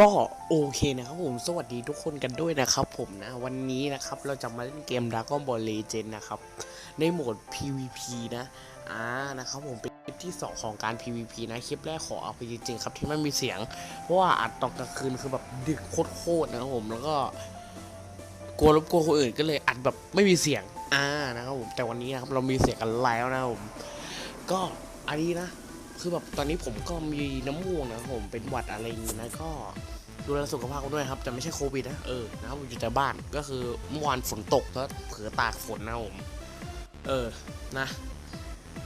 ก็โอเคนะครับผมสวัสดีทุกคนกันด้วยนะครับผมนะ วันนี้นะครับเราจะมาเล่นเกม Dragon Ball Legend นะครับ ในโหมด PVP นะอ่านะครับผมเป็นคลิปที่ 2 ของการ PVP นะ คลิปแรกขอเอาไปจริงๆครับที่ไม่มีเสียง เพราะว่าอัดตอนกลางคืนคือแบบดึกโคตรๆนะครับผมแล้วก็ กลัวรบกวนคนอื่นก็เลยอัดแบบไม่มีเสียงอ่านะครับผมแต่วันนี้นะครับเรามีเสียงกันแล้วนะครับผมก็อันนี้นะ คือแบบตอนนี้ผมก็มีน้ำมูกนะครับผมเป็นหวัดอะไรอย่างนี้นะก็ดูแลสุขภาพกันด้วยครับแต่ไม่ใช่โควิดนะเออนะครับผมอยู่แต่บ้านก็คือเมื่อวานฝนตกแล้วเผลอตากฝนนะครับผมเออนะ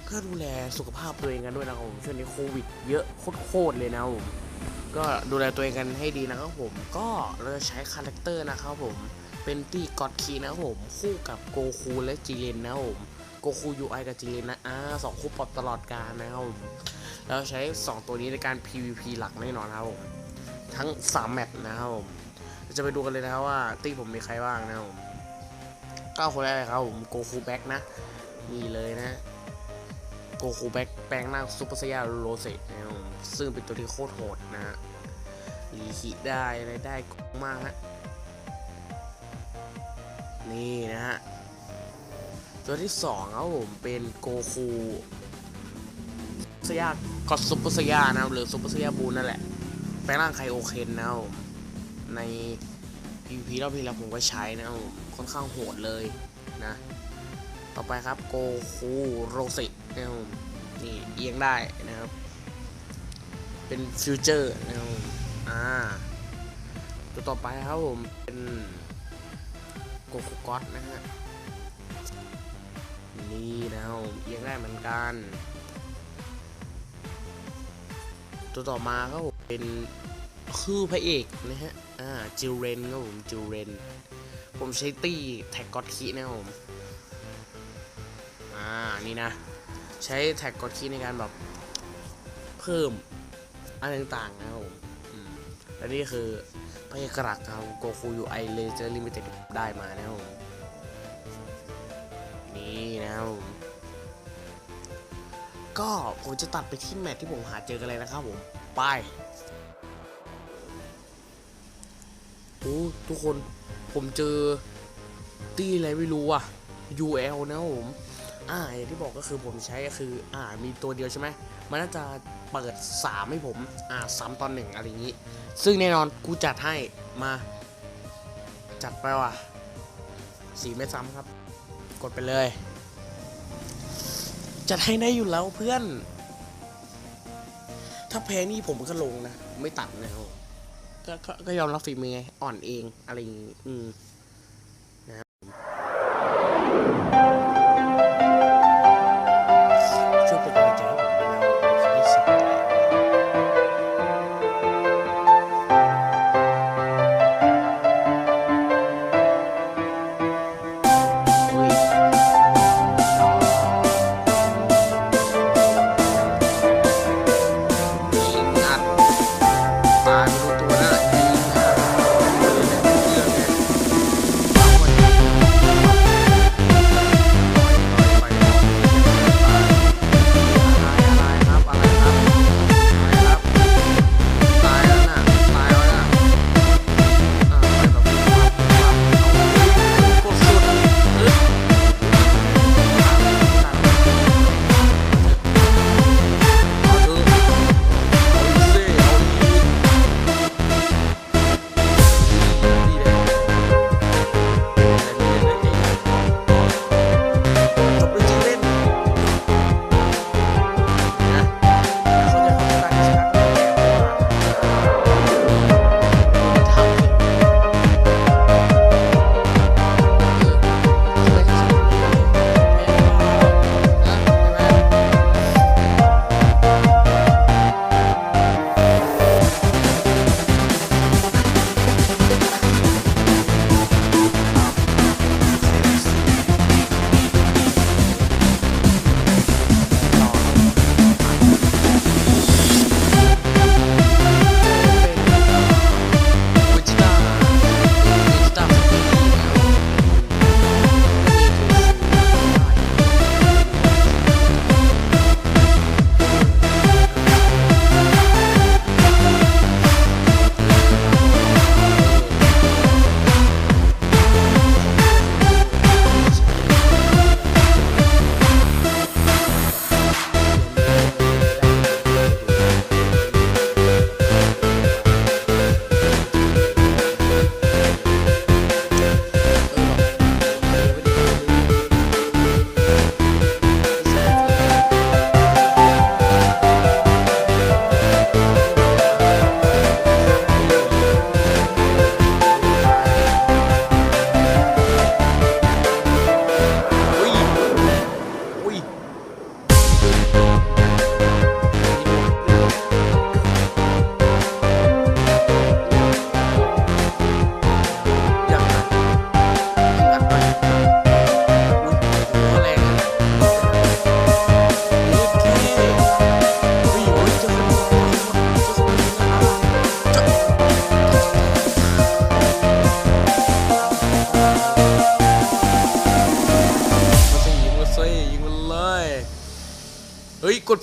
ก็ดูแลสุขภาพตัวเองกันด้วยนะครับผมช่วงนี้โควิด เยอะโคตรๆเลยนะครับผมก็ดูแลตัวเองกันให้ดีนะครับผม ก็เราจะใช้คาแรคเตอร์นะครับผมเป็นตีกอดคีนะครับผมคู่กับโกคูและจีเรนนะครับผมโกคูยูไอกับจีนนะอ่าสองคู่ปลดตลอดกาลนะครับผมเราใช้ 2 ตัวนี้ในการ PVP หลักแน่นอนครับผมทั้ง 3 แมปนะครับผมเราจะไปดูกันเลยนะครับว่าตี้ผมมีใครบ้างนะครับผมก็คนแรกเลยครับผมโกคูแบ็กนะนี่เลยนะโกคูแบ็กแปลงร่างซูเปอร์ไซยาโรเซนะครับผมซึ่งเป็นตัวที่โคตรโหดนะฮะรีคิได้ไรได้มากฮะนี่นะฮะ ตัวที่2ครับผมเป็นโกคูสยากอดซุปเปอร์สยานะครับหรือซุปเปอร์สยาบูนนั่นแหละแปลงร่างไคโอเคนนะครับผมใน PVP รอบที่แล้วผมก็ใช้นะครับผมค่อนข้างโหดเลยนะ ต่อไปครับโกคูโรซินะครับผมนี่เอียงได้นะครับ เป็นฟิวเจอร์นะครับผมอ่าตัวต่อไปครับผมเป็นโกคูก็อตนะฮะ นี่นะครับผมเอียงได้เหมือนกัน ตัวต่อมาครับผมเป็นคือพระเอกนะฮะ อ่าจิลเรนครับผมจิลเรน ผมใช้ตีแท็กกอดคีนะครับผม อ่า นี่นะ ใช้แท็กกอดคีในการแบบ เพิ่มอะไรต่างๆนะครับผมและนี่คือพระเอกหลักครับโกคูยูไอเลเจอร์ลิมิเต็ดได้มานะครับผม นี่นะครับผมก็ผมจะตัดไปที่แมทที่ผมหาเจอกันเลยนะครับผม ไปโอ้ทุกคนผมเจอตี้อะไรไม่รู้อะ UL นะครับผมอ่าอย่างที่บอกก็คือผมใช้ก็คือ อ่ามีตัวเดียวใช่ไหมมันน่าจะเปิด 3 ให้ผม อ่าสามตอนหนึ่งอะไรอย่างนี้ ซึ่งแน่นอนกูจัดให้มา จัดไปว่ะสีไม่ซ้ำครับ ดไปเลย จัดให้ได้อยู่แล้วเพื่อน ถ้าแพ้นี่ผมก็ลงนะ ไม่ตัดนะครับก็ก็ก็ยอมรับฝีมือไง อ่อนเอง อะไรอย่างงี้อืม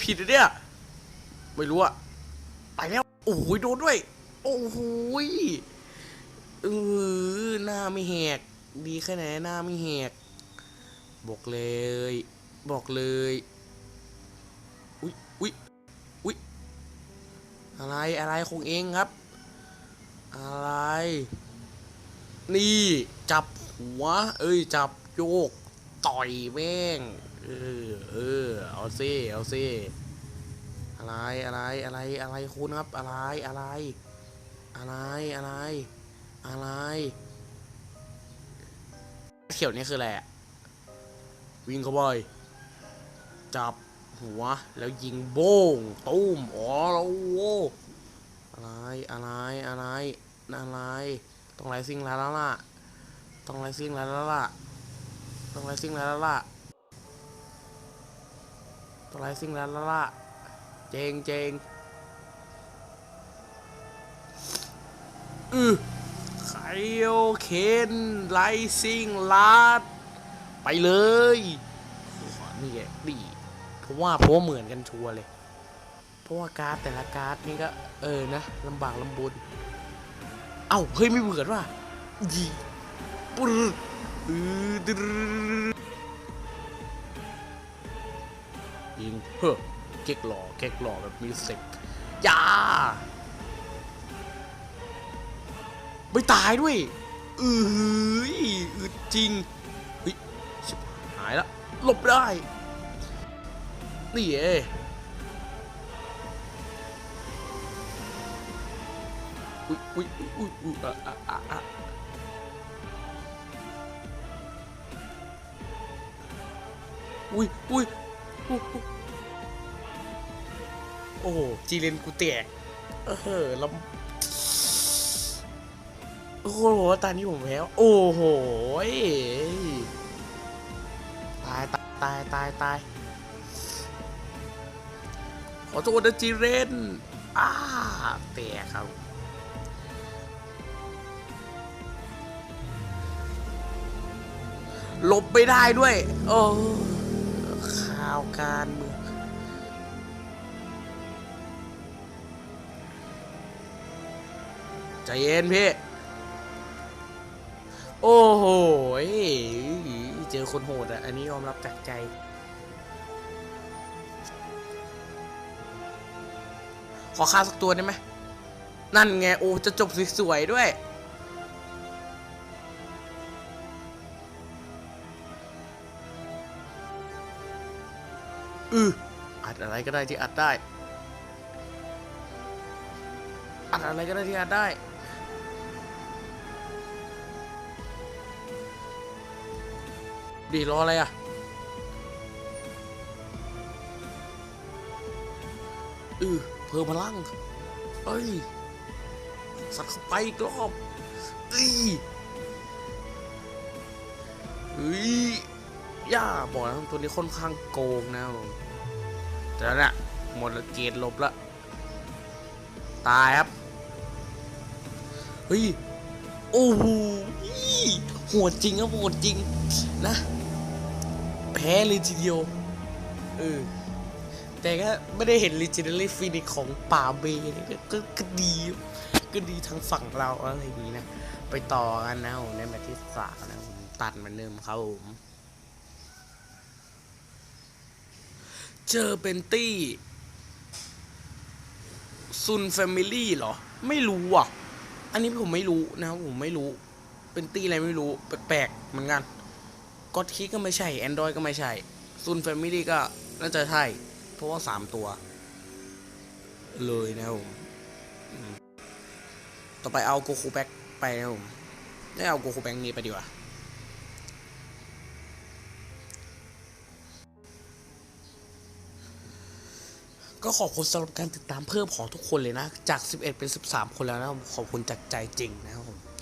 ผิดอะเนี่ย ไม่รู้อะไปแล้ว โอ้โหโดนด้วย โอ้โหเออหน้าไม่แหก ดีแค่ไหนหน้าไม่แหก บอกเลย บอกเลย อุ๊ยอุ๊ยอุ๊ยอะไรอะไรของเองครับ อะไร นี่ จับหัว เอ้ย จับโยก ต่อยแม่ง เออเออเอาซิเอาซิอะไรอะไรอะไรอะไรคุณครับ อะไรอะไร อะไรอะไร อะไรเขียวนี่คืออะไรวิ่งเข้าไปจับหัวแล้วยิงโบ้งตุ้มอ๋อแล้วโว้อะไรอะไรอะไรอะไรต้องไรซิ่งแล้วล่ะต้องไรซิ่งแล้วล่ะต้องไรซิ่งแล้วล่ะ ต้องไรซิ่งแล้วล่ะ เจงเจงอือไคโอเคนไลซิ่งลัดไปเลยนี่แหละดีเพราะว่าเพราะเหมือนกันชัวเลย เพราะว่าการ์ดแต่ละการ์ดนี่ก็ เออนะลำบากลำบน เอ้า เฮ้ย ไม่เหมือนว่ะยีปุ๊ด งเฮ้อเก๊กหล่อเก๊กหล่อแบบมีเซ็ปยาไม่ตายด้วยอือหืออึดจริงเฮ้ยชิบหายละหลบได้ นี่เออุ้ยอุ้ยอุ้ยอุ้ยอะอะอะอุ้ยอุ้ยอุ๊ยอุ๊ย โอ้โหจีเลนกูแตกเออแลำโอ้โหว่าตอนนี้ผมแพ้โอ้โหตายตายตายตายตายขอโทษนะจีเรนอ้าแตกครับหลบไม่ได้ด้วย โอ้ข่าวการเใจเย็นพี่ โอ้โหเจอคนโหดอะ อันนี้ยอมรับจากใจ ขอค่าสักตัวได้ไหม นั่นไง โอ้ จะจบสวยๆด้วยอืออัดอะไรก็ได้ที่อัดได้ อัดอะไรก็ได้ที่อัดได้ ดีรออะไรอะ อือเพิ่มพลัง เอ้ย สัตว์เข้าไปอีกรอบเอ้ยเฮ้ยย่าบอกแล้วตัวนี้ค่อนข้างโกงนะแต่แล้วเนี่ยหมดเกตลบละ ตายครับ เฮ้ย โอ้โหโหดจริงครับโหดจริงนะ พ้เลยทีเดียว เออ แต่ก็ไม่ได้เห็น Legendary Phoenix ของป่าเบยก็ก็ก็ดี ก็ดีทางฝั่งเราอะไรอย่างนี้นะ ไปต่อกันนะผมในแมตช์ที่สามนะผมตัดมือนเดิมครับผมเจอเป็นตี้ซุนแฟมิลี่เหรอ ไม่รู้อะ อันนี้ผมไม่รู้นะครับผมไม่รู้ เป็นตี้อะไรไม่รู้ แปลกๆเหมือนกัน ก็คิก็ไม่ใช่ Android ก็ไม่ใช่ซุนแฟมิลี่ก็น่าจะใช่ เพราะว่าสามตัว เลยนะผมต่อไปเอาโกคูแบ็กไปนะผมได้เอาโกคูแบ็กนี้ไปดีกว่าก็ขอบคุณสำหรับการติดตามเพิ่มของทุกคนเลยนะ จาก 11 เป็น 13 คนแล้วนะขอบคุณจากใจจริงนะครับผม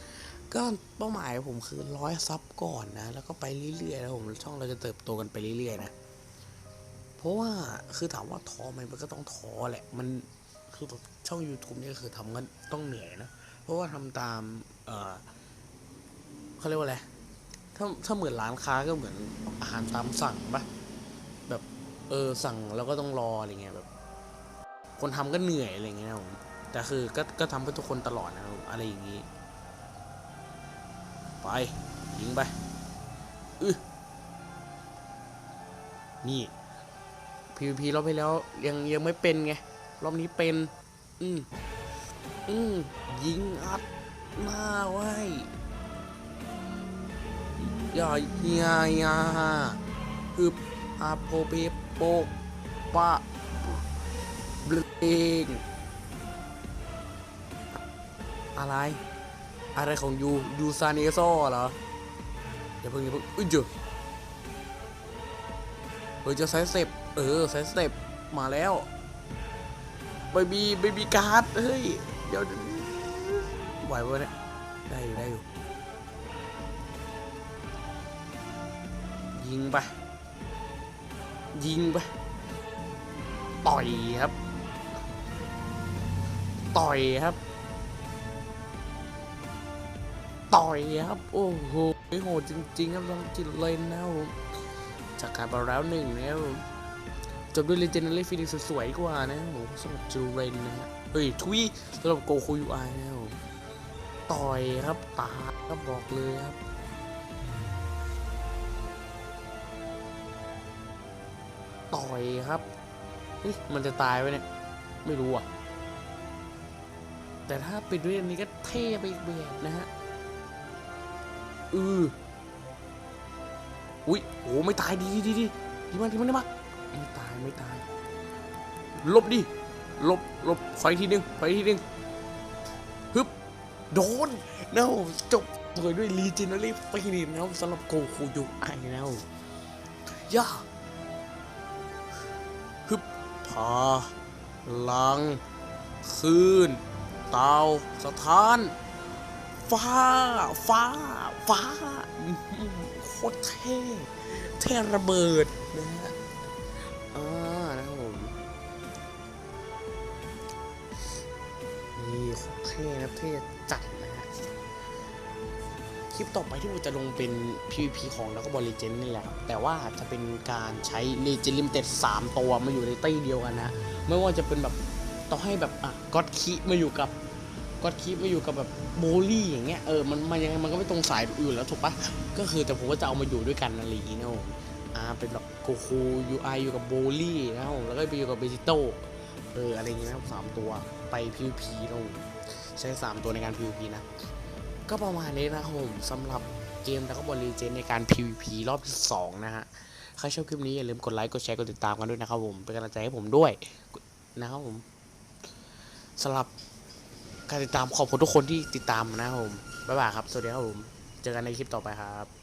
ก็เป้าหมายผมคือร้อยซับก่อนนะ แล้วก็ไปเรื่อยๆนะผมช่องเราจะเติบโตกันไปเรื่อยๆนะ เพราะว่าคือถามว่าท้อไหมมันก็ต้องท้อแหละ มันคือช่อง YouTube เนี่ยคือทำกันต้องเหนื่อยนะ เพราะว่าทำตาม เออเขาเรียกว่าอะไร ถ้าถ้าเหมือนร้านค้าก็เหมือนอาหารตามสั่งปะแบบเออสั่งแล้วก็ต้องรออะไรเงี้ยแบบ คนทำก็เหนื่อยอะไรเงี้ยนะผมแต่คือก็ก็ทำให้ทุกคนตลอดนะอะไรอย่างงี้ ไป ยิงไปอือนี่ PVP รอบที่แล้วยังยังไม่เป็นไง รอบนี้เป็น อืมอืมยิงอัดหน้าไว้อย่าเฮียยาฮึบอาโพเปโปปะเบลงอะไร อะไรของยูยูซาเนโซเหรออย่าเพิ่งอย่าเพิ่งอุ้ยเจอเออจะไซส์สเต็ปเออไซส์สเต็ปมาแล้วบบีบบีการ์ดเฮ้ยเดี๋ยวไหวปะเนี่ยได้อยู่ได้อยู่ยิงไปยิงไปต่อยครับ ต่อยครับ ต่อยครับ โอ้โหโหดจริง ๆ ครับลองจิตเลยนะครับผมจากการไปแล้วหนึ่งนะครับจบด้วย Legendary Phoenix สวยกว่านะครับผมสำหรับจูเรนนะฮะเฮ้ยทุยสำหรับโกคูยูไอนะครับผมต่อยครับตาครับบอกเลยครับต่อยครับเฮ้ยมันจะตายไหมเนี่ย ไม่รู้อะ แต่ถ้าป็นด้วยอันนี้ก็เท่ไปอีกแบบนะฮะ เอออุ้ยโอ้ไม่ตายดีดีดีดีดีมากดีมากดีมากไม่ตายไม่ตายลบดิลบลบไฟทีนึงไฟทีนึงฮึบโดนเนาจบสวยด้วยลีเจนเนอรี่ไฟนี่นะสำหรับโกคูยูไอนะย่าฮึบพาลัง คืน เตาสถาน ฟ้า ฟ้า ฟ้าโคตรเท่เท่ระเบิดนะฮะอ่านะครับผมนี่โคตรเท่นะเท่จัดนะฮะคลิปต่อไปที่ผมจะลงเป็น PVP ของแล้วก็บอลเลเจนนี่แหละครับ แต่ว่าจะเป็นการใช้เลเจนลิมเต็ด3ตัวมาอยู่ในตี้เดียวกันนะ ไม่ว่าจะเป็นแบบต้องให้แบบอะก็อดคิมาอยู่กับ ก็อดคิมาอยู่กับแบบโบลี่อย่างเงี้ยเออมันมันยังไงมันก็ไม่ตรงสายอื่นแล้วถูกปะก็คือแต่ผมก็จะเอามาอยู่ด้วยกันอะไรอย่างงี้นะผมอ่าเป็นแบบโกคูยูไออยู่กับโบลี่นะผมแล้วก็ไปอยู่กับเบจิโตเอออะไรเงี้ยนะสามตัวไป PVP นะผมใช้สามตัวในการ PVP นะก็ประมาณนี้นะครับผมสำหรับเกมดักบอลลีเจนในการ PVP รอบที่2นะฮะใครชอบคลิปนี้อย่าลืมกดไลค์กดแชร์กดติดตามกันด้วยนะครับผมเป็นกำลังใจให้ผมด้วยนะครับผมสำหรับ การติดตามขอบคุณทุกคนที่ติดตามนะครับผมบ๊ายบายครับ สวัสดีครับผม เจอกันในคลิปต่อไปครับ